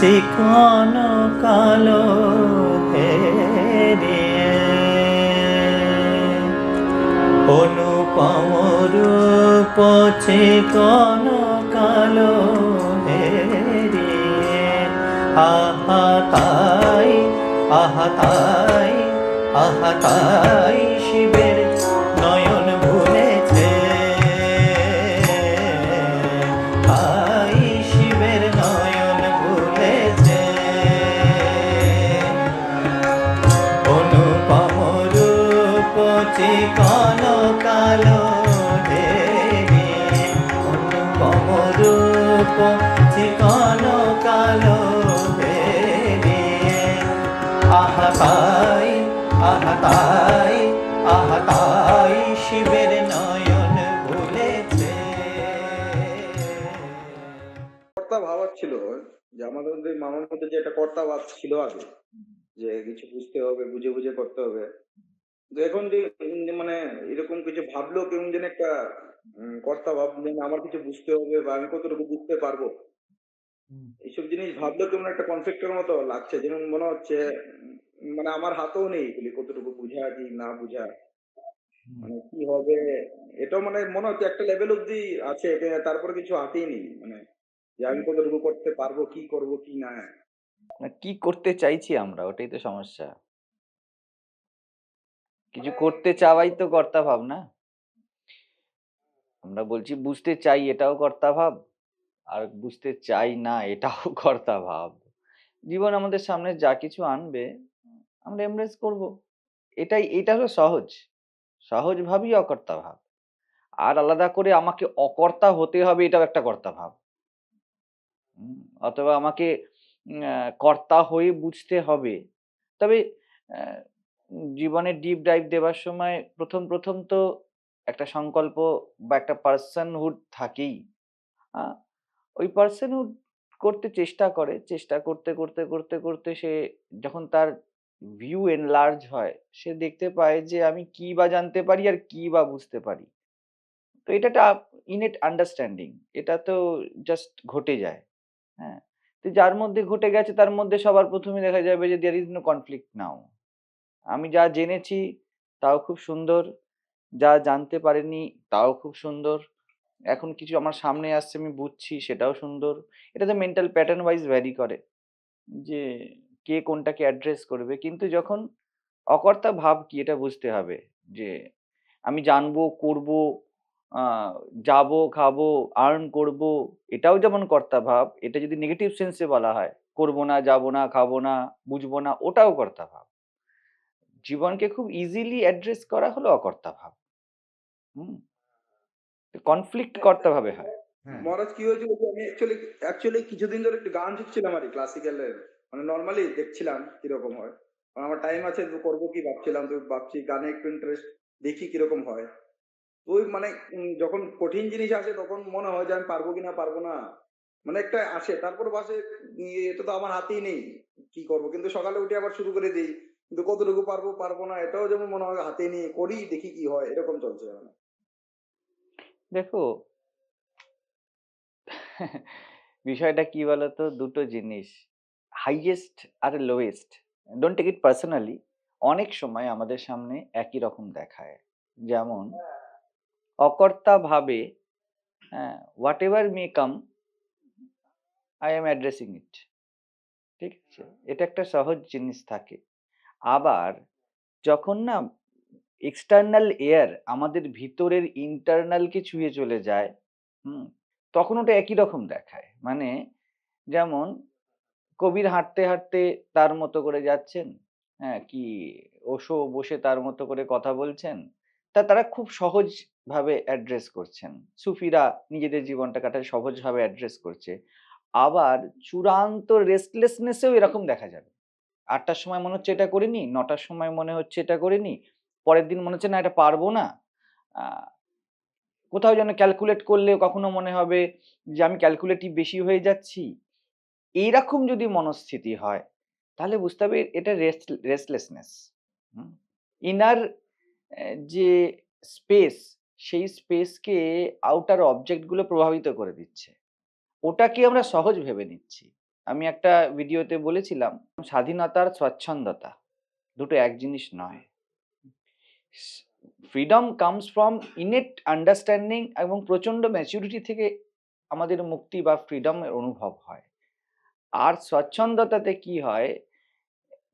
চিকন কালো হেরিয়ে। অনুপম রূপ চিকন কালো হেরিয়ে। আহা তাই আহা তাই আহা তাই শিবের কর্তা ভাব ছিল, যে আমাদের মামার মধ্যে যে একটা কর্তা ভাব ছিল যে কিছু বুঝতে হবে, বুঝে বুঝে করতে হবে। এখন যে মানে এরকম কিছু ভাবলো কেমন যেন একটা কর্তা ভাব যেন আমার কিছু বুঝতে হবে বা আমি কতটুকু বুঝতে পারব? এইসব জিনিস ভাবলে কেমন একটা কনফ্লিক্টের মতো লাগছে যেমন মনে হচ্ছে মানে আমার হাতেও নেই কতটুকু বুঝা কি না বুঝা। মানে কি হবে? এটাও মানে মনে হচ্ছে একটা লেভেল অব্দি আছে তারপরে কিছু হাতেই নেই। মানে যে আমি কতটুকু করতে পারব কি করব কি না। কি করতে চাইছি আমরা? ওটাই তো সমস্যা। কিছু করতে চাওয়াই তো কর্তা ভাব না আমরা বলছি, বুঝতে চাই, এটাও কর্তা ভাব, আর বুঝতে চাই না, এটাও কর্তা ভাব। জীবন আমাদের সামনে যা কিছু আনবে, আমরা এমব্রেস করব। এটাই, এটা হলো সহজ। সহজ ভাবই অকর্তা ভাব। আর আলাদা করে আমাকে অকর্তা হতে হবে, এটাও একটা কর্তা ভাব। অথবা আমাকে কর্তা হয়ে বুঝতে হবে। তবে জীবনে ডিপ ডাইভ দেওয়ার সময় প্রথম প্রথম তো একটা সংকল্প বা একটা পার্সনহুড থাকেই। ওই পার্সনহুড করতে চেষ্টা করে, চেষ্টা করতে করতে করতে করতে সে যখন তার ভিউ এনলার্জ হয়, সে দেখতে পায় যে আমি কি বা জানতে পারি আর কি বা বুঝতে পারি। তো এটা একটা ইনেট আন্ডারস্ট্যান্ডিং এটা তো জাস্ট ঘটে যায়। হ্যাঁ তো যার মধ্যে ঘটে গেছে তার মধ্যে সবার প্রথমে দেখা যাবে যে there is no conflict now আমি যা জেনেছি তাও খুব সুন্দর। যা জানতে পারিনি তাও খুব সুন্দর। এখন কিছু আমার সামনে আসছে, আমি বুঝছি সেটাও সুন্দর। এটা তো মেন্টাল প্যাটার্ন ওয়াইজ ভ্যারি করে যে কে কোনটাকে অ্যাড্রেস করবে। কিন্তু যখন অকর্তা ভাব কি এটা বুঝতে হবে যে আমি জানব, করব যাব, খাব আর্ন করব, এটাও যেমন কর্তা ভাব, এটা যদি নেগেটিভ সেন্সে বলা হয়, করব না, যাব না, খাব না, বুঝব না, ওটাও কর্তা ভাব। জীবনকে খুব ইজিলি অ্যাড্রেস করা হলো অকর্তা ভাব। হুম। কনফ্লিক্ট কর্তা ভাবে হয়। হ্যাঁ। মহারাজ কি হয়েছিল যে আমি অ্যাকচুয়ালি অ্যাকচুয়ালি কিছুদিন ধরে একটু গান শিখছিলাম আর ক্লাসিক্যালের মানে নর্মালি দেখছিলাম কীরকম হয়। আমার টাইম আছে তো করব কি ভাবছিলাম তো ভাবছি গানে একটু ইন্টারেস্ট দেখি কীরকম হয়। ওই মানে যখন কঠিন জিনিস আসে তখন মনে হয় যে আমি পারব কিনা পারব না। মানে একটা আসে তারপর বাসে এটা তো আমার হাতেই নেই কি করব? কিন্তু সকালে উঠে আবার শুরু করে দিই। কিন্তু কতটুকু পারব পারব না এটাও যেমন মনে হয় হাতে নিয়ে করি দেখি কি হয় এরকম চলছে মানে দেখো, বিষয়টা কি বলতো? দুটো জিনিস। Highest R lowest don't take it personally অনেক সময় আমাদের সামনে একই রকম দেখায়। যেমন, অকর্তা ভাবে whatever may come I am addressing it ঠিক আছে? এটা একটা সহজ জিনিস থাকে। আবার, যখন না এক্সটার্নাল এয়ার আমাদের ভিতরের ইন্টারনালকে ছুঁয়ে চলে যায়, হুম? তখন ওটা একই রকম দেখায়। মানে যেমন কবির হাঁটতে হাঁটতে তার মতো করে যাচ্ছেন হ্যাঁ কি ওশো বসে তার মতো করে কথা বলছেন, তা তারা খুব সহজ ভাবে অ্যাড্রেস করছেন। সুফিরা নিজেদের জীবনটা কাটায় সহজভাবে অ্যাড্রেস করছে। আবার চূড়ান্ত রেস্টলেসনেসেও এরকম দেখা যাবে। আটটার সময় মনে হচ্ছে এটা করিনি, নটার সময় মনে হচ্ছে এটা করিনি পরের দিন মনে হচ্ছে, না, এটা পারব না। কোথাও যেন ক্যালকুলেট করলে কখনো মনে হবে যে, আমি ক্যালকুলেটিভ বেশি হয়ে যাচ্ছি। এইরকম যদি মনস্থিতি হয়, তাহলে বুঝতে হবে এটা রেস্ট রেস্টলেসনেস ইনার যে স্পেস সেই স্পেসকে আউটার অবজেক্টগুলো প্রভাবিত করে দিচ্ছে। ওটাকে আমরা সহজ ভেবে নিচ্ছি। আমি একটা ভিডিওতে বলেছিলাম, স্বাধীনতার স্বচ্ছন্দতা দুটো এক জিনিস নয়। Freedom comes from innate understanding এবং প্রচণ্ড ম্যাচুরিটি থেকে আমাদের মুক্তি বা ফ্রিডমের অনুভব হয়। আর স্বচ্ছন্দতাতে কি হয়?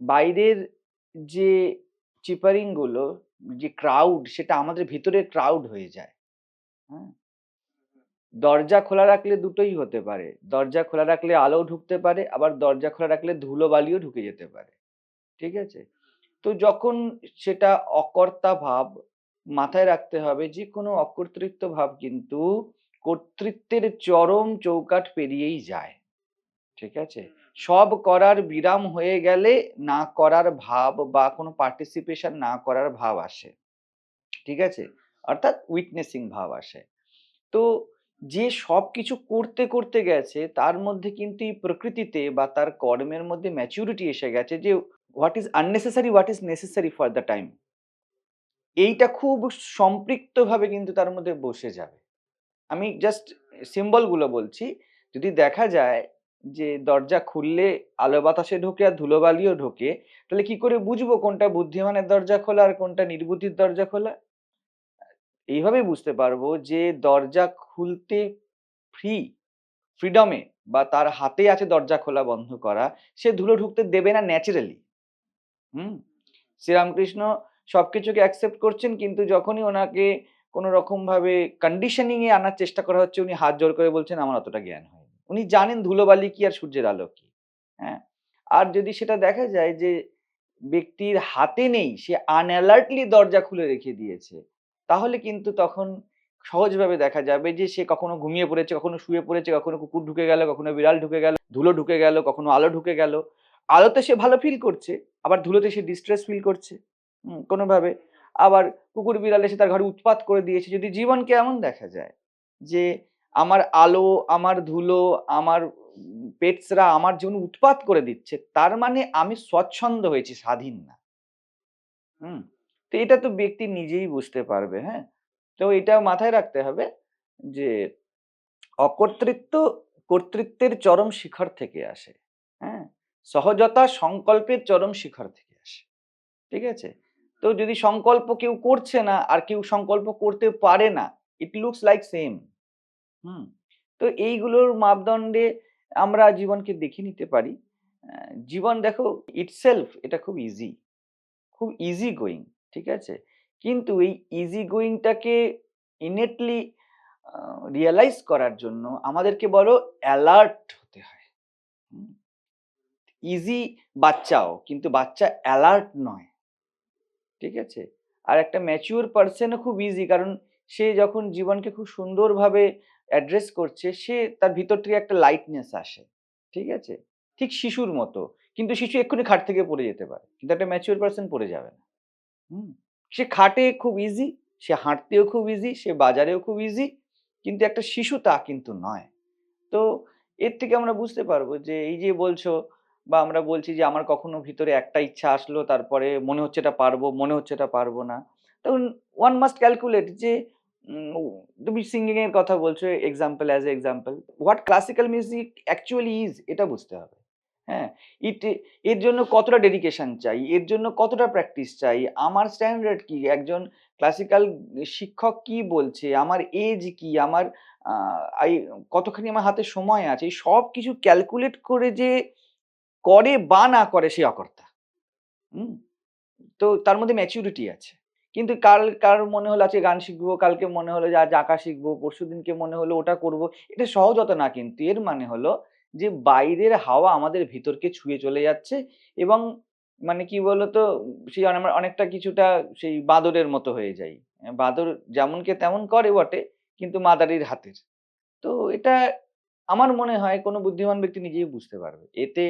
বাইরের যে চিপারিংগুলো যে ক্রাউড সেটা আমাদের ভিতরে ক্রাউড হয়ে যায়। হ্যাঁ? দরজা খোলা রাখলে দুটোই হতে পারে। দরজা খোলা রাখলে আলো ঢুকতে পারে আবার দরজা খোলা রাখলে ধুলো বালিও ঢুকে যেতে পারে। ঠিক আছে? তো যখন সেটা অকর্তা ভাব মাথায় রাখতে হবে যে কোনো অকর্তৃত্ব ভাব কিন্তু কর্তৃত্বের চরম চৌকাঠ পেরিয়েই যায়। ঠিক আছে? সব করার বিরাম হয়ে গেলে না করার ভাব বা কোনো পার্টিসিপেশন না করার ভাব আসে। ঠিক আছে? অর্থাৎ উইটনেসিং ভাব আসে। তো যে সব কিছু করতে করতে গেছে তার মধ্যে কিন্তু এই প্রকৃতিতে বা তার কর্মের মধ্যে ম্যাচুরিটি এসে গেছে যে what is unnecessary what is necessary for the time এইটা খুব সম্পৃক্তভাবে কিন্তু তার মধ্যে বসে যাবে। আমি জাস্ট সিম্বলগুলো বলছি। যদি দেখা যায় যে দরজা খুললে আলো বাতাসে ঢোকে আর ধুলোবালিও ঢোকে, তাহলে কি করে বুঝব কোনটা বুদ্ধিমানের দরজা খোলা আর কোনটা নির্বুদ্ধির দরজা খোলা? এইভাবে বুঝতে পারব যে দরজা খুলতে ফ্রি ফ্রিডমে বা তার হাতে আছে দরজা খোলা বন্ধ করা, সে ধুলো ঢুকতে দেবে না ন্যাচারালি হুম? শ্রীরামকৃষ্ণ সবকিছুকে অ্যাকসেপ্ট করছেন, কিন্তু যখনই ওনাকে কোনো রকম ভাবে কন্ডিশনিং এ আনার চেষ্টা করা হচ্ছে, উনি হাত জোর করে বলছেন, আমার অতটা জ্ঞান হয়নি। উনি জানেন ধুলোবালি কি আর সূর্যের আলো কি হ্যাঁ? আর যদি সেটা দেখা যায় যে ব্যক্তির হাতে নেই, সে আনঅ্যালার্টলি দরজা খুলে রেখে দিয়েছে, তাহলে কিন্তু তখন সহজভাবে দেখা যাবে যে সে কখনো ঘুমিয়ে পড়েছে, কখনো শুয়ে পড়েছে, কখনো কুকুর ঢুকে গেল, কখনো বিড়াল ঢুকে গেল, ধুলো ঢুকে গেল, কখনো আলো ঢুকে গেল। আলোতে সে ভালো ফিল করছে, আবার ধুলোতে সে ডিস্ট্রেস ফিল করছে কোনোভাবে। আবার কুকুর বিড়াল এসে তার ঘরে উৎপাত করে দিয়েছে। যদি জীবনকে এমন দেখা যায় যে আমার আলো, আমার ধুলো, আমার পেটসরা আমার জীবন উৎপাত করে দিচ্ছে, তার মানে আমি স্বচ্ছন্দ হয়েছি, স্বাধীন না। হুম, তো এটা তো ব্যক্তি নিজেই বুঝতে পারবে হ্যাঁ? তো এটা মাথায় রাখতে হবে যে অকর্তৃত্ব কর্তৃত্বের চরম শিখর থেকে আসে। সহজতা সংকল্পের চরম শিখর থেকে আসে। ঠিক আছে? তো যদি সংকল্প কেউ করছে না, আর কেউ সংকল্প করতে পারে না it looks like same hmm? তো এইগুলোর মাপদণ্ডে আমরা জীবনকে দেখে নিতে পারি। জীবন দেখো ইটসেলফ এটা খুব ইজি খুব ইজি গোয়িং ঠিক আছে? কিন্তু এই ইজি গোয়িংটাকে ইনেটলি রিয়েলাইজ করার জন্য আমাদেরকে বলো অ্যালার্ট হতে হয়। ইজি বাচ্চাও, কিন্তু বাচ্চা অ্যালার্ট নয়। ঠিক আছে? আর একটা ম্যাচিওর পার্সনও খুব ইজি কারণ সে যখন জীবনকে খুব সুন্দরভাবে অ্যাড্রেস করছে, সে তার ভিতর থেকে একটা লাইটনেস আসে। ঠিক আছে? ঠিক শিশুর মতো। কিন্তু শিশু এক্ষুনি খাট থেকে পড়ে যেতে পারে। কিন্তু একটা ম্যাচিওর পার্সন পড়ে যাবে না। হুম? সে খাটে খুব ইজি সে হাঁটতেও খুব ইজি সে বাজারেও খুব ইজি কিন্তু একটা শিশু তা কিন্তু নয়। তো এর থেকে আমরা বুঝতে পারব যে, এই যে বলছো বা আমরা বলছি যে আমার কখনো ভিতরে একটা ইচ্ছা আসলো, তারপরে মনে হচ্ছে এটা পারব, মনে হচ্ছে এটা পারব না। তখন ওয়ান মাস্ট ক্যালকুলেট যে তুমি সিঙ্গিং এর কথা বলছো example as a example what classical music actually is এটা বুঝতে হবে। হ্যাঁ ইট এর জন্য কতটা ডেডিকেশন চাই, এর জন্য কতটা প্র্যাকটিস চাই, আমার স্ট্যান্ডার্ড কি, একজন ক্লাসিক্যাল শিক্ষক কি বলছে, আমার এজ কি, আমার কতখানি আমার হাতে সময় আছে সব কিছু ক্যালকুলেট করে যে করে বা না করে সে অকর্তা। হুম? তো তার মধ্যে ম্যাচিউরিটি আছে। কিন্তু কাল কার মনে হলো আজকে গান শিখব, কালকে মনে হলো যে আজ আঁকা শিখব পরশু দিনকে মনে হলো ওটা করব, এটা সহজতা না কিন্তু। এর মানে হলো যে বাইরের হাওয়া আমাদের ভিতরকে ছুঁয়ে চলে যাচ্ছে এবং মানে কি বলতো, সেই অনে- অনেকটা কিছুটা সেই বাদরের মতো হয়ে যাই। বাদর যেমনকে তেমন করে বটে, কিন্তু মাদারির হাতের। তো এটা আমার মনে হয় কোনো বুদ্ধিমান ব্যক্তি নিজেই বুঝতে পারবে। এতে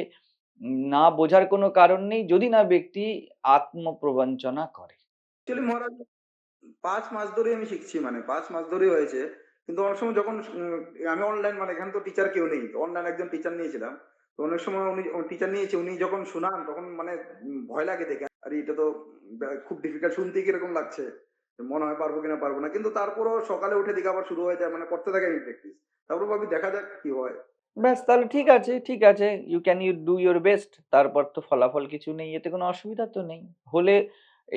না বোঝার কোনো কারণ নেই যদি না ব্যক্তি আত্মপ্রবঞ্চনা করে। পাঁচ মাস ধরে আমি শিখছি মানে পাঁচ মাস ধরেই হয়েছে। কিন্তু অনেক সময় যখন আমি অনলাইন মানে এখানে তো টিচার কেউ নেই। অনলাইন একজন টিচার নিয়েছিলাম। তো অনেক সময় উনি টিচার নিয়েছে, উনি যখন শোনান তখন মানে ভয় লাগে দেখে। আরে, এটা তো খুব ডিফিকাল্ট শুনতে কীরকম লাগছে। মনে হয় পারব কিনা, পারব না। কিন্তু তারপরও সকালে উঠে দিকে আবার শুরু হয়ে যায় মানে করতে থাকে আমি প্র্যাকটিস তারপর ভাবি দেখা যাক কি হয়। ব্যাস, তাহলে ঠিক আছে ঠিক আছে। You can you do your best তারপর তো ফলাফল কিছু নেই, এতে কোনো অসুবিধা তো নেই। হলে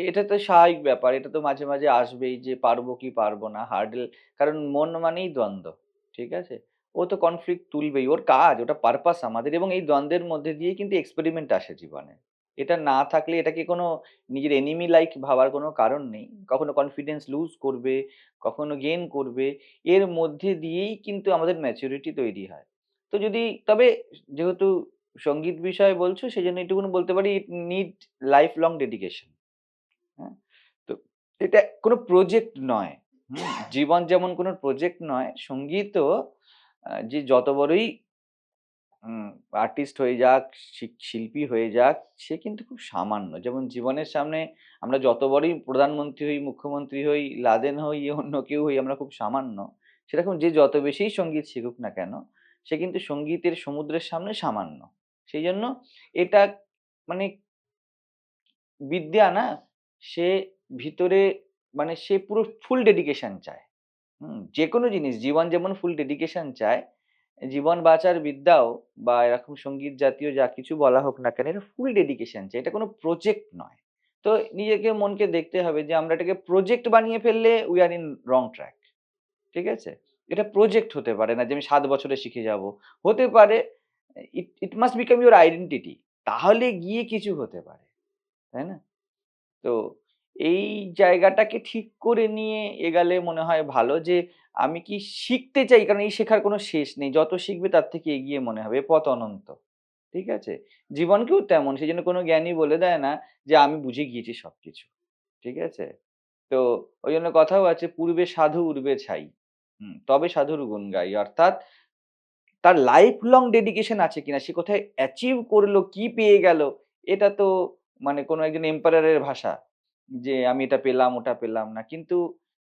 এটা তো স্বাভাবিক ব্যাপার, এটা তো মাঝে মাঝে আসবেই যে পারব কি পারব না হার্ডেল কারণ মন মানেই দ্বন্দ্ব, ঠিক আছে? ও তো কনফ্লিক্ট তুলবেই, ওর কাজ, ওটা পারপাস আমাদের, এবং এই দ্বন্দ্বের মধ্যে দিয়ে কিন্তু এক্সপেরিমেন্ট আসে জীবনে। এটা না থাকলে এটাকে কোনো নিজের এনিমি লাইক ভাবার কোনো কারণ নেই। কখনো কনফিডেন্স লুজ করবে, কখনো গেন করবে, এর মধ্যে দিয়েই কিন্তু আমাদের ম্যাচুরিটি তৈরি হয়। তো যদি, তবে যেহেতু সংগীত বিষয়ে বলছো সেই জন্য এটুকুনি বলতে পারি it need life long dedication হ্যাঁ? তো এটা কোনো প্রজেক্ট নয় জীবন যেমন কোনো প্রজেক্ট নয়, সঙ্গীতও যে যত বড়ই আর্টিস্ট হয়ে যাক শিল্পী হয়ে যাক, সে কিন্তু খুব সামান্য। যেমন জীবনের সামনে আমরা যত বড়ই প্রধানমন্ত্রী হই, মুখ্যমন্ত্রী হই, লাদেন হই, অন্য কেউ হই, আমরা খুব সামান্য। সেরকম যে যত বেশি সংগীত শিখুক না কেন সে কিন্তু সঙ্গীতের সমুদ্রের সামনে সামান্য। সেই জন্য এটা মানে বিদ্যা না, সে ভিতরে মানে সে পুরো ফুল ডেডিকেশন চায়। হুম যে কোনো জিনিস, জীবন যেমন ফুল ডেডিকেশন চায়, জীবন বাঁচার বিদ্যাও বা এরকম সংগীত জাতীয় যা কিছু বলা হোক না কেন, এটা ফুল ডেডিকেশন চাই এটা কোনো প্রজেক্ট নয়। তো নিজেকে, মনকে দেখতে হবে যে আমরা এটাকে প্রজেক্ট বানিয়ে ফেললে we are in wrong track ঠিক আছে? এটা প্রজেক্ট হতে পারে না যে আমি সাত বছরে শিখে যাব। হতে পারে it it must become your identity তাহলে গিয়ে কিছু হতে পারে, তাই না? তো এই জায়গাটাকে ঠিক করে নিয়ে এগালে মনে হয় ভালো যে আমি কি শিখতে চাই, কারণ এই শেখার কোনো শেষ নেই। যত শিখবে তার থেকে এগিয়ে মনে হবে পথ অনন্ত, ঠিক আছে? জীবনকেও তেমন, সেই জন্য কোনো জ্ঞানী বলে দেয় না যে আমি বুঝে গিয়েছি সব কিছু ঠিক আছে? তো ওই জন্য কথাও আছে, পূর্বে সাধু, উর্বে ছাই। তবে সাধুর গুণ গাই। অর্থাৎ তার লাইফ লং ডেডিকেশন আছে কিনা, সে কোথায় অ্যাচিভ করল, কি পেয়ে গেল, এটা তো মানে কোনো একজন এম্পায়ারের ভাষা যে আমি এটা পেলাম, ওটা পেলাম না। কিন্তু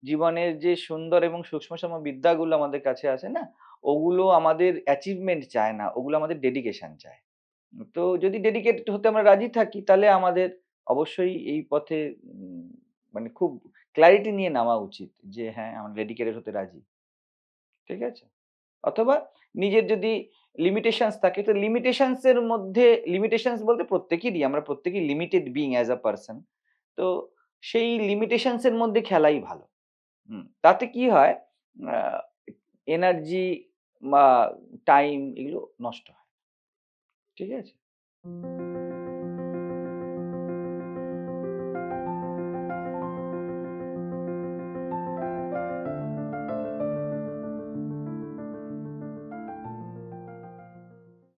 জীবনের যে সুন্দর এবং সূক্ষ্মসম বিদ্যাগুলো আমাদের কাছে আছে না, ওগুলো আমাদের অ্যাচিভমেন্ট চায় না, ওগুলো আমাদের ডেডিকেশন চায়। তো যদি ডেডিকেটেড হতে আমরা রাজি থাকি, তাহলে আমাদের অবশ্যই এই পথে মানে খুব ক্ল্যারিটি নিয়ে নামা উচিত যে হ্যাঁ আমরা ডেডিকেটেড হতে রাজি। ঠিক আছে? অথবা নিজের যদি লিমিটেশনস থাকে তো লিমিটেশনস এর মধ্যে লিমিটেশনস বলতে প্রত্যেকেরই আমরা প্রত্যেকেই limited being as a person তো সেই লিমিটেশনস এর মধ্যে খেলাই ভালো। হুম, তাতে কি হয়? এনার্জি বা টাইম এগুলো নষ্ট হয়। ঠিক আছে?